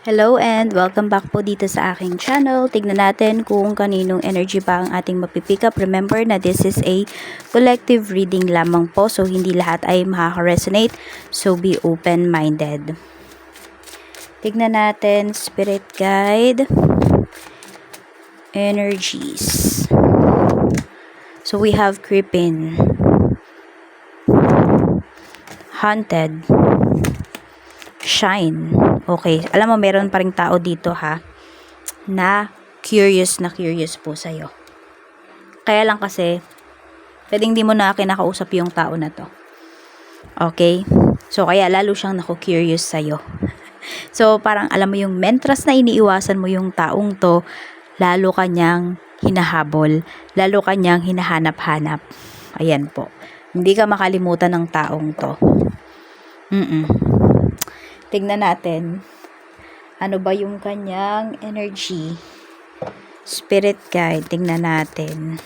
Hello and welcome back po dito sa aking channel. Tignan natin kung kaninong energy ba ang ating mapipick up. Remember na this is a collective reading lamang po so hindi lahat ay makaka-resonate. So be open-minded. Tignan natin spirit guide energies. So we have creeping haunted shine. Okay, alam mo meron pa ring tao dito ha na curious na curious po sa'yo. Kaya lang kasi pwedeng di mo na kinakausap yung tao na to. Okay? So kaya lalo siyang naku-curious sa'yo. so parang alam mo yung mentras na iniiwasan mo yung taong to, lalo kanyang hinahabol, lalo kanyang hinahanap-hanap. Ayan po. Hindi ka makalimutan ng taong to. Mm-mm. Tignan natin. Ano ba yung kanyang energy? Spirit guide. Tignan natin.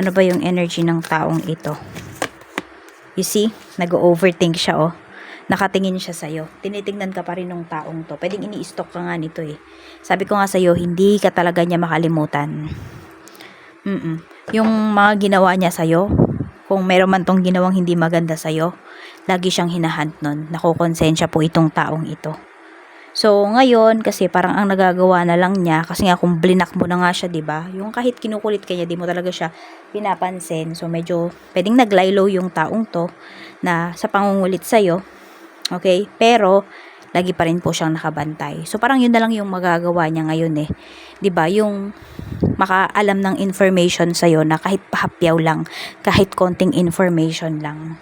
Ano ba yung energy ng taong ito? You see? Nag-overthink siya, oh. Nakatingin siya sa'yo. Tinitingnan ka pa rin ng taong to. Pwedeng ini-stalk ka nga nito, eh. Sabi ko nga sa'yo, hindi ka talaga niya makalimutan. Mm-mm. Yung mga ginawa niya sa'yo, kung meron man tong ginawang hindi maganda sa'yo, lagi siyang hinahunt nun. Nakukonsensya po itong taong ito. So, ngayon, kasi parang ang nagagawa na lang niya, kasi nga kung blinak mo na nga siya, 'di ba Yung kahit kinukulit ka niya, di mo talaga siya pinapansin. So, medyo pwedeng naglaylo yung taong to na sa pangungulit sa'yo. Okay? Pero, lagi pa rin po siyang nakabantay. So, parang yun na lang yung magagawa niya ngayon eh. 'Di ba Yung makaalam ng information sa'yo na kahit pahapyaw lang, kahit konting information lang.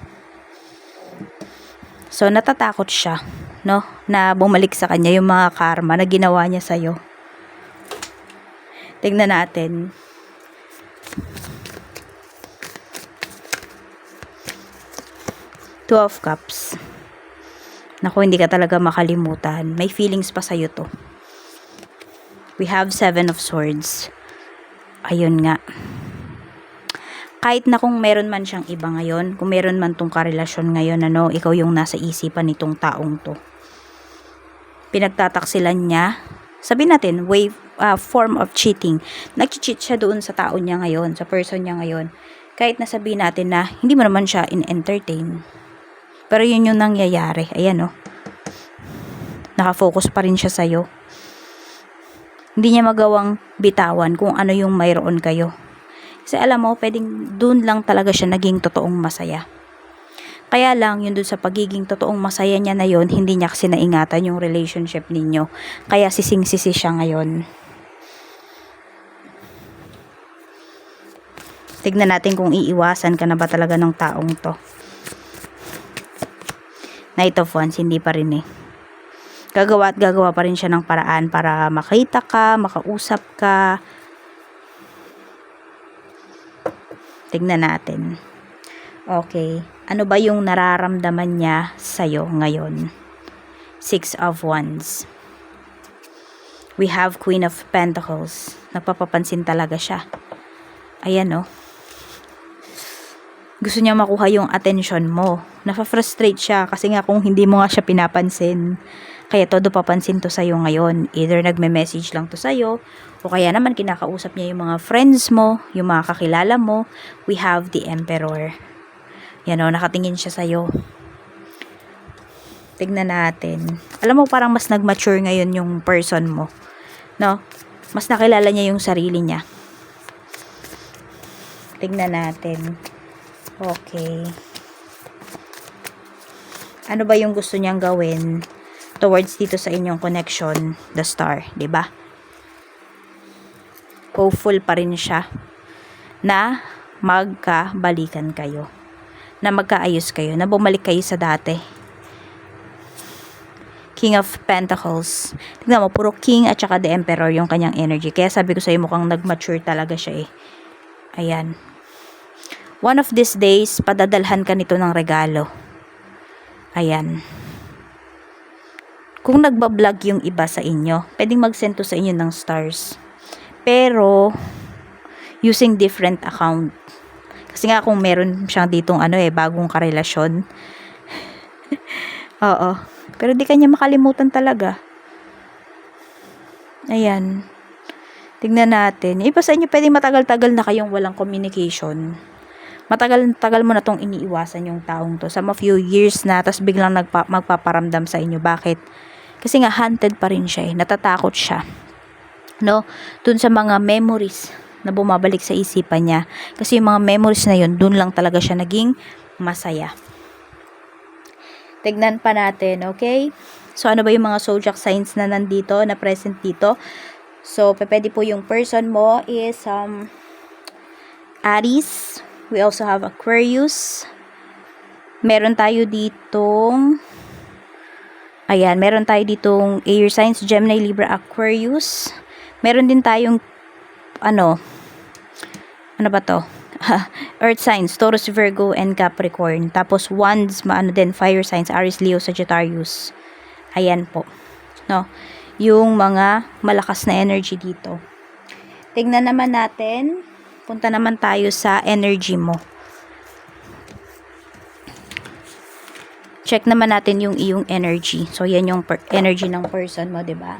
So, natatakot siya, no? Na bumalik sa kanya yung mga karma na ginawa niya sa'yo. Tignan natin. Two of Cups. Naku, hindi ka talaga makalimutan. May feelings pa sa'yo to. We have Seven of Swords. Ayun nga kahit na kung meron man siyang iba ngayon, kung meron man tong karelasyon ngayon, ano, ikaw yung nasa isipan nitong taong to. Pinagtataksilan niya, sabi natin, way, uh, form of cheating. Nag-cheat siya doon sa tao niya ngayon, sa person niya ngayon. Kahit na sabi natin na hindi mo naman siya in-entertain. Pero yun yung nangyayari. Ayan, oh. Nakafocus pa rin siya sa'yo. Hindi niya magawang bitawan kung ano yung mayroon kayo kasi alam mo, pwedeng dun lang talaga siya naging totoong masaya. Kaya lang, yun dun sa pagiging totoong masaya niya na yun, hindi niya kasi naingatan yung relationship ninyo. Kaya sising-sisi siya ngayon. Tignan natin kung iiwasan ka na ba talaga ng taong to. Night of Wands, hindi pa rin eh. Gagawa at gagawa pa rin siya ng paraan para makita ka, makausap ka, Tignan natin. Okay. Ano ba yung nararamdaman niya sa'yo ngayon? Six of Wands. We have Queen of Pentacles. Napapapansin talaga siya. Ayan, oh. Gusto niya makuha yung attention mo. Nafa-frustrate siya kasi nga kung hindi mo nga siya pinapansin. Kaya todo papansin to sa'yo ngayon. Either nagme-message lang to sa'yo, o kaya naman kinakausap niya yung mga friends mo, yung mga kakilala mo. We have the Emperor. Yan o, nakatingin siya sa'yo. Tignan natin. Alam mo, parang mas nag-mature ngayon yung person mo. No? Mas nakilala niya yung sarili niya. Tignan natin. Okay. Ano ba yung gusto niyang gawin? Towards dito sa inyong connection, the star, 'di ba? Hopeful pa rin siya na magkabalikan kayo. Na magkaayos kayo, na bumalik kayo sa dati. King of Pentacles. Tingnan mo, puro King at saka the Emperor yung kanyang energy. Kaya sabi ko sa iyo mukhang nag-mature talaga siya eh. Ayan. One of these days, padadalhan ka nito ng regalo. Ayan. Kung nagbablog yung iba sa inyo, pwedeng mag-send to sa inyo ng stars. Pero, using different account. Kasi nga kung meron siyang ditong ano eh, bagong karelasyon. Oo. Pero di kanya makalimutan talaga. Ayan. Tignan natin. Iba sa inyo, pwedeng matagal-tagal na kayong walang communication. Matagal-tagal mo na tong iniiwasan yung taong to. Some of you years na, tapos biglang nagpa- magpaparamdam sa inyo. Bakit? Kasi nga, hunted pa rin siya eh. Natatakot siya. No? Dun sa mga memories na bumabalik sa isipan niya. Kasi yung mga memories na yun, dun lang talaga siya naging masaya. Tignan pa natin, okay? So, ano ba yung mga zodiac signs na nandito, na present dito? So, pwede po yung person mo is um, Aries. We also have Aquarius. Meron tayo ditong Ayan, meron tayo ditong air signs, Gemini, Libra, Aquarius. Meron din tayong ano, ano ba to? Earth signs, Taurus, Virgo, and Capricorn. Tapos wands, maano din, fire signs, Aries, Leo, Sagittarius. Ayan po. No? Yung mga malakas na energy dito. Tingnan naman natin. Punta naman tayo sa energy mo. Check naman natin yung iyong energy. So, yan yung per- energy ng person mo, ba?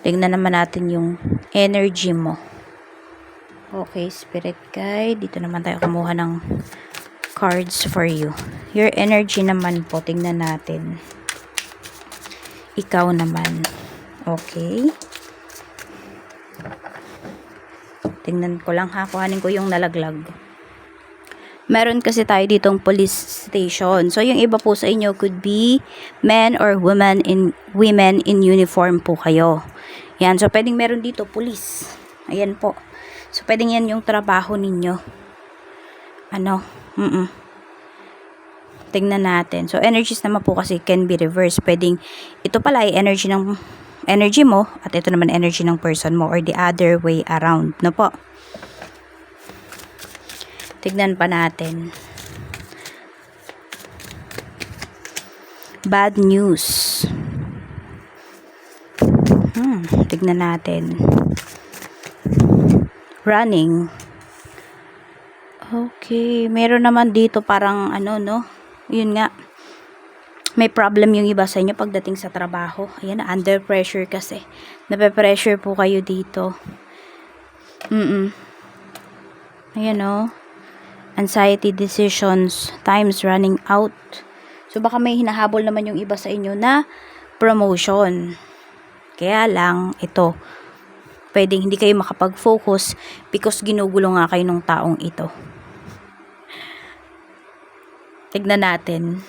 Tingnan naman natin yung energy mo. Okay, spirit guide. Dito naman tayo kumuha ng cards for you. Your energy naman po, tingnan natin. Ikaw naman. Okay. Tingnan ko lang ha, kuhanin ko yung nalaglag. Meron kasi tayo ditong police station. So, yung iba po sa inyo could be men or women in women in uniform po kayo. Yan. So, pwedeng meron dito police. Ayan po. So, pwedeng yan yung trabaho ninyo. Ano? Mm Tingnan natin. So, energies naman po kasi can be reversed. Pwedeng, ito pala ay energy ng energy mo at ito naman energy ng person mo or the other way around. No po? Tignan pa natin. Bad news. Hmm, tignan natin. Running. Okay, meron naman dito parang ano no, yun nga. May problem yung iba sa inyo pagdating sa trabaho. Ayan, under pressure kasi. Nape-pressure po kayo dito. Mm-mm. Ayan o. Anxiety decisions. Times running out. So, baka may hinahabol naman yung iba sa inyo na promotion. Kaya lang, ito, pwedeng hindi kayo makapag-focus because ginugulo nga kayo ng taong ito. Tignan natin.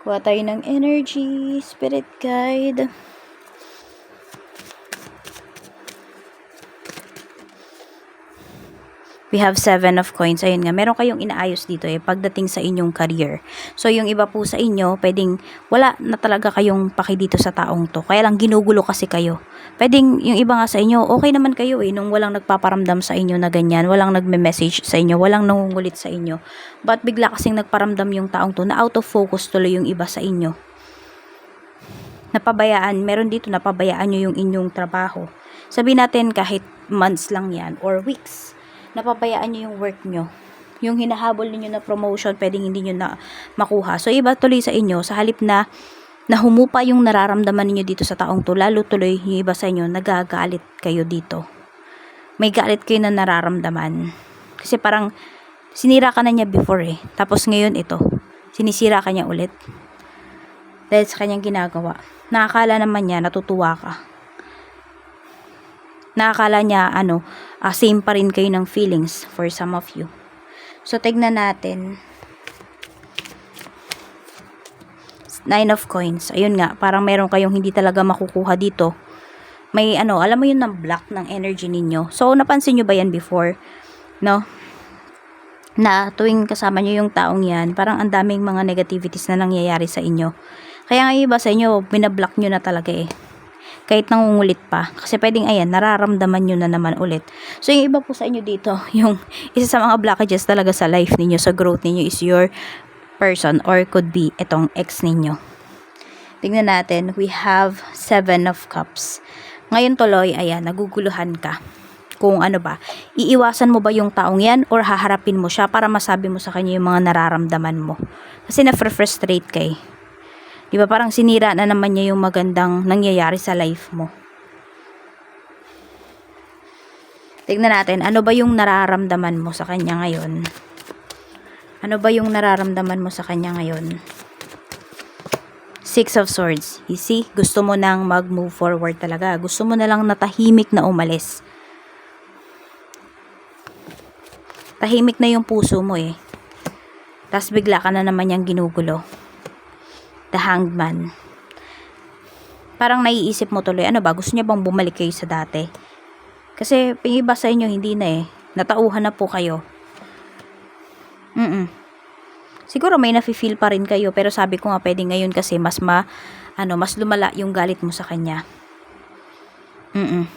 Kuha tayo ng energy, spirit guide. We have seven of coins. Ayun nga, meron kayong inaayos dito eh, pagdating sa inyong career. So, yung iba po sa inyo, pwedeng wala na talaga kayong paki dito sa taong to. Kaya lang ginugulo kasi kayo. Pwedeng yung iba nga sa inyo, okay naman kayo eh, nung walang nagpaparamdam sa inyo na ganyan, walang nagme-message sa inyo, walang nangungulit sa inyo. But bigla kasing nagparamdam yung taong to na out of focus tuloy yung iba sa inyo. Napabayaan, meron dito napabayaan nyo yung inyong trabaho. Sabi natin kahit months lang yan or weeks napabayaan nyo yung work nyo. Yung hinahabol ninyo na promotion, pwedeng hindi nyo na makuha. So, iba tuloy sa inyo, sa halip na nahumupa yung nararamdaman ninyo dito sa taong to, lalo tuloy yung iba sa inyo, nagagalit kayo dito. May galit kayo na nararamdaman. Kasi parang, sinira ka na niya before eh. Tapos ngayon ito, sinisira ka niya ulit. Dahil sa kanyang ginagawa. Nakakala naman niya, natutuwa ka nakakala niya ano, uh, same pa rin kayo ng feelings for some of you. So, tignan natin. Nine of coins. Ayun nga, parang meron kayong hindi talaga makukuha dito. May ano, alam mo yun ng block ng energy ninyo. So, napansin nyo ba yan before? No? Na tuwing kasama nyo yung taong yan, parang ang daming mga negativities na nangyayari sa inyo. Kaya nga iba sa inyo, binablock nyo na talaga eh kahit nangungulit pa. Kasi pwedeng ayan, nararamdaman nyo na naman ulit. So, yung iba po sa inyo dito, yung isa sa mga blockages talaga sa life ninyo, sa growth ninyo is your person or could be itong ex ninyo. Tingnan natin, we have seven of cups. Ngayon tuloy, ayan, naguguluhan ka kung ano ba, iiwasan mo ba yung taong yan or haharapin mo siya para masabi mo sa kanya yung mga nararamdaman mo. Kasi na-frustrate kay. 'Di ba parang sinira na naman niya yung magandang nangyayari sa life mo. Tignan natin, ano ba yung nararamdaman mo sa kanya ngayon? Ano ba yung nararamdaman mo sa kanya ngayon? Six of Swords. You see, gusto mo nang mag-move forward talaga. Gusto mo na lang natahimik na umalis. Tahimik na yung puso mo eh. Tapos bigla ka na naman niyang ginugulo. The Hanged Man. Parang naiisip mo tuloy, ano ba, gusto niya bang bumalik kayo sa dati? Kasi yung iba sa inyo, hindi na eh. Natauhan na po kayo. Mm Siguro may nafe-feel pa rin kayo, pero sabi ko nga pwede ngayon kasi mas ma, ano, mas lumala yung galit mo sa kanya. Mm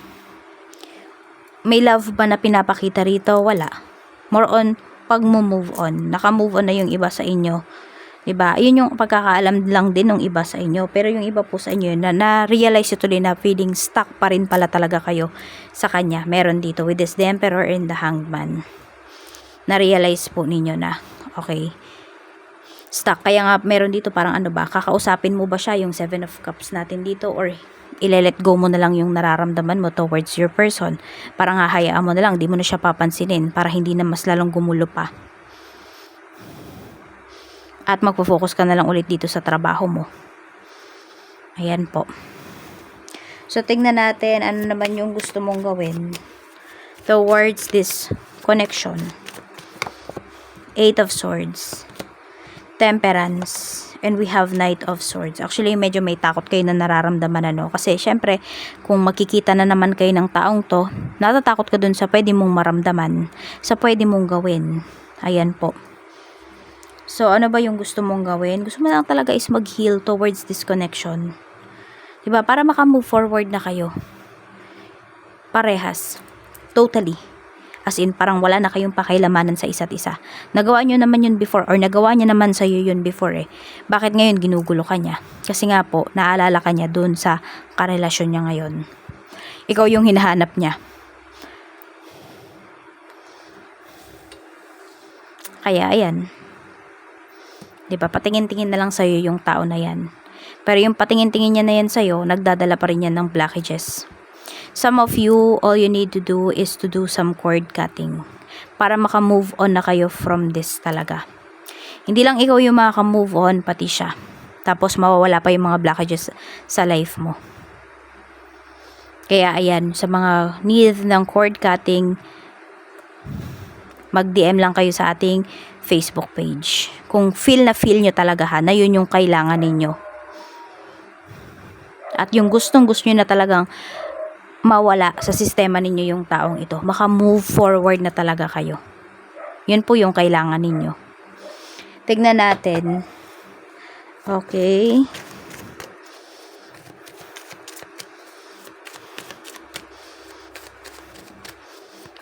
May love ba na pinapakita rito? Wala. More on, pag mo move on. Naka-move on na yung iba sa inyo. 'Di ba? Yun yung pagkakaalam lang din ng iba sa inyo. Pero yung iba po sa inyo na na-realize ito na feeling stuck pa rin pala talaga kayo sa kanya. Meron dito with this the Emperor and the Hanged Man. Na-realize po ninyo na okay. Stuck. Kaya nga meron dito parang ano ba, kakausapin mo ba siya yung Seven of Cups natin dito or ile-let go mo na lang yung nararamdaman mo towards your person. Parang hahayaan mo na lang, di mo na siya papansinin para hindi na mas lalong gumulo pa at magpo-focus ka na lang ulit dito sa trabaho mo. Ayan po. So, tingnan natin ano naman yung gusto mong gawin towards this connection. Eight of Swords. Temperance. And we have Knight of Swords. Actually, medyo may takot kayo na nararamdaman ano. Kasi, syempre, kung makikita na naman kayo ng taong to, natatakot ka dun sa pwede mong maramdaman. Sa pwede mong gawin. Ayan po. So, ano ba yung gusto mong gawin? Gusto mo lang talaga is mag-heal towards this connection. Diba? Para maka-move forward na kayo. Parehas. Totally. As in, parang wala na kayong pakialamanan sa isa't isa. Nagawa nyo naman yun before or nagawa niya naman sa'yo yun before eh. Bakit ngayon ginugulo ka niya? Kasi nga po, naalala ka niya dun sa karelasyon niya ngayon. Ikaw yung hinahanap niya. Kaya, ayan. 'Di ba? Patingin-tingin na lang sa yung tao na 'yan. Pero yung patingin-tingin niya na yan sa'yo, nagdadala pa rin yan ng blockages. Some of you, all you need to do is to do some cord cutting para maka-move on na kayo from this talaga. Hindi lang ikaw yung makaka-move on, pati siya. Tapos mawawala pa yung mga blockages sa life mo. Kaya ayan, sa mga need ng cord cutting, mag-DM lang kayo sa ating Facebook page. Kung feel na feel nyo talaga ha, na yun yung kailangan ninyo. At yung gustong gusto nyo na talagang mawala sa sistema ninyo yung taong ito. Maka move forward na talaga kayo. Yun po yung kailangan ninyo. Tignan natin. Okay.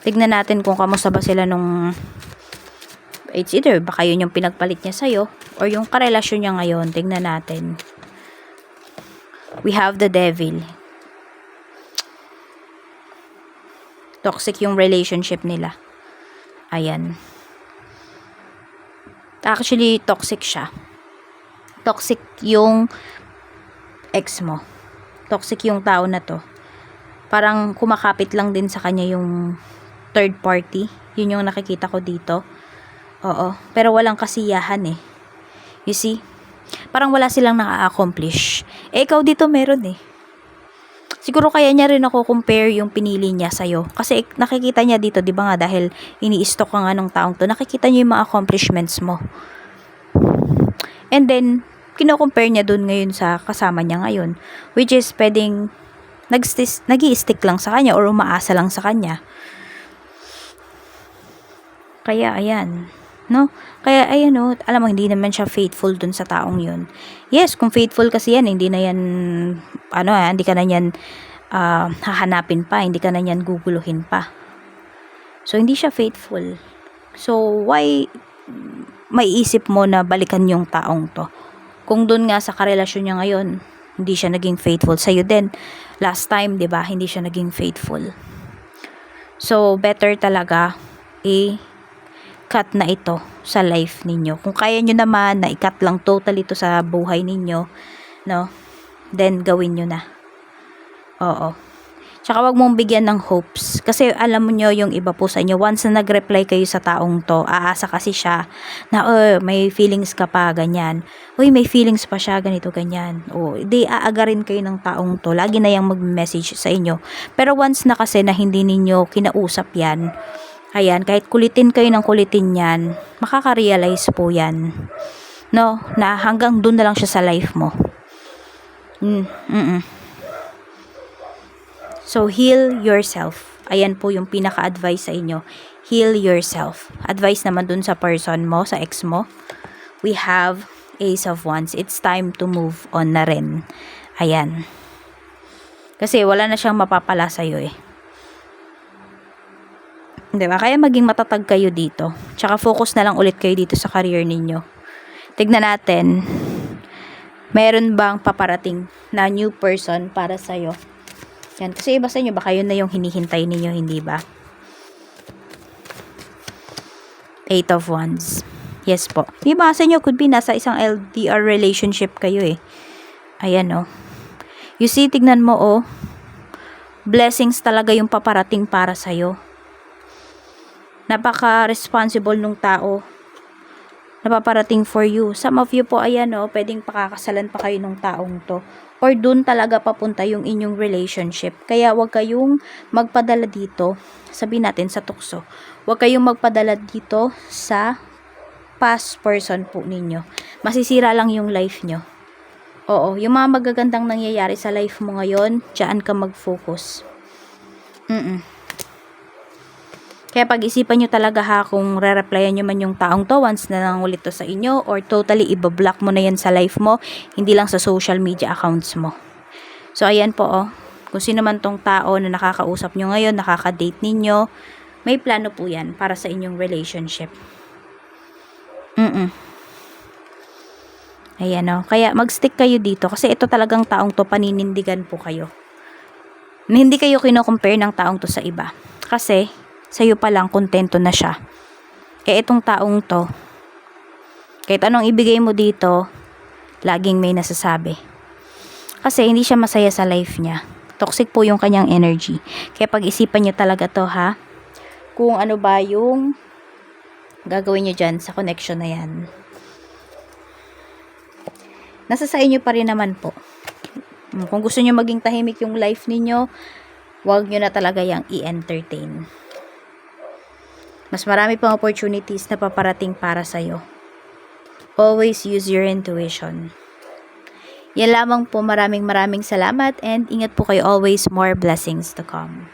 Tignan natin kung kamusta ba sila nung it's either baka yun yung pinagpalit niya sa'yo or yung karelasyon niya ngayon. Tingnan natin. We have the devil. Toxic yung relationship nila. Ayan. Actually, toxic siya. Toxic yung ex mo. Toxic yung tao na to. Parang kumakapit lang din sa kanya yung third party. Yun yung nakikita ko dito Oo. Pero walang kasiyahan eh. You see? Parang wala silang naka-accomplish. Eh, ikaw dito meron eh. Siguro kaya niya rin ako compare yung pinili niya sa'yo. Kasi nakikita niya dito, di ba nga, dahil ini-stock ka nga ng taong to, nakikita niya yung mga accomplishments mo. And then, kino-compare niya dun ngayon sa kasama niya ngayon. Which is, pwedeng nag stick lang sa kanya or umaasa lang sa kanya. Kaya, ayan no? Kaya ayan no, alam mo hindi naman siya faithful dun sa taong 'yun. Yes, kung faithful kasi yan, hindi na yan ano, ah, hindi ka na yan uh, hahanapin pa, hindi ka na yan guguluhin pa. So hindi siya faithful. So why may isip mo na balikan yung taong to? Kung dun nga sa karelasyon niya ngayon, hindi siya naging faithful sa iyo din. Last time, 'di ba, hindi siya naging faithful. So better talaga eh i-cut na ito sa life ninyo. Kung kaya nyo naman na i-cut lang totally ito sa buhay ninyo, no? Then, gawin nyo na. Oo. Tsaka wag mong bigyan ng hopes. Kasi alam mo nyo yung iba po sa inyo, once na nag-reply kayo sa taong to, aasa kasi siya na, oh, may feelings ka pa, ganyan. Uy, may feelings pa siya, ganito, ganyan. O, di aagarin kayo ng taong to. Lagi na yung mag-message sa inyo. Pero once na kasi na hindi ninyo kinausap yan, ayan, kahit kulitin kayo ng kulitin yan, makaka-realize po yan. No, na hanggang doon na lang siya sa life mo. Mm, mm So, heal yourself. Ayan po yung pinaka-advice sa inyo. Heal yourself. Advice naman dun sa person mo, sa ex mo. We have Ace of Wands. It's time to move on na rin. Ayan. Kasi wala na siyang mapapala sa'yo eh. Di ba? Kaya maging matatag kayo dito. Tsaka focus na lang ulit kayo dito sa career ninyo. Tignan natin. Meron bang paparating na new person para sa'yo? Yan. Kasi iba sa inyo, baka yun na yung hinihintay ninyo, hindi ba? Eight of Wands. Yes po. Yung sa inyo, could be nasa isang LDR relationship kayo eh. Ayan oh. You see, tignan mo oh. Blessings talaga yung paparating para sa'yo. Napaka-responsible nung tao na paparating for you. Some of you po, ayan oh, pwedeng pakakasalan pa kayo ng taong to or dun talaga papunta yung inyong relationship. Kaya wag kayong magpadala dito, sabi natin sa tukso, wag kayong magpadala dito sa past person po ninyo. Masisira lang yung life nyo. Oo, yung mga magagandang nangyayari sa life mo ngayon, dyan ka mag-focus. Mm-mm. Kaya pag-isipan nyo talaga ha kung re-replyan nyo man yung taong to once na nangulit to sa inyo or totally ibablock mo na yan sa life mo, hindi lang sa social media accounts mo. So ayan po oh, kung sino man tong tao na nakakausap nyo ngayon, nakaka-date ninyo, may plano po yan para sa inyong relationship. Mm Ayan oh, kaya mag-stick kayo dito kasi ito talagang taong to paninindigan po kayo. Hindi kayo kino-compare ng taong to sa iba. Kasi sa'yo pa lang kontento na siya. Eh, itong taong to, kahit anong ibigay mo dito, laging may nasasabi. Kasi hindi siya masaya sa life niya. Toxic po yung kanyang energy. Kaya pag-isipan niyo talaga to ha, kung ano ba yung gagawin niyo dyan sa connection na yan. Nasa sa inyo pa rin naman po. Kung gusto niyo maging tahimik yung life ninyo, huwag niyo na talaga yung i-entertain mas marami pang opportunities na paparating para sa'yo. Always use your intuition. Yan lamang po maraming maraming salamat and ingat po kayo always more blessings to come.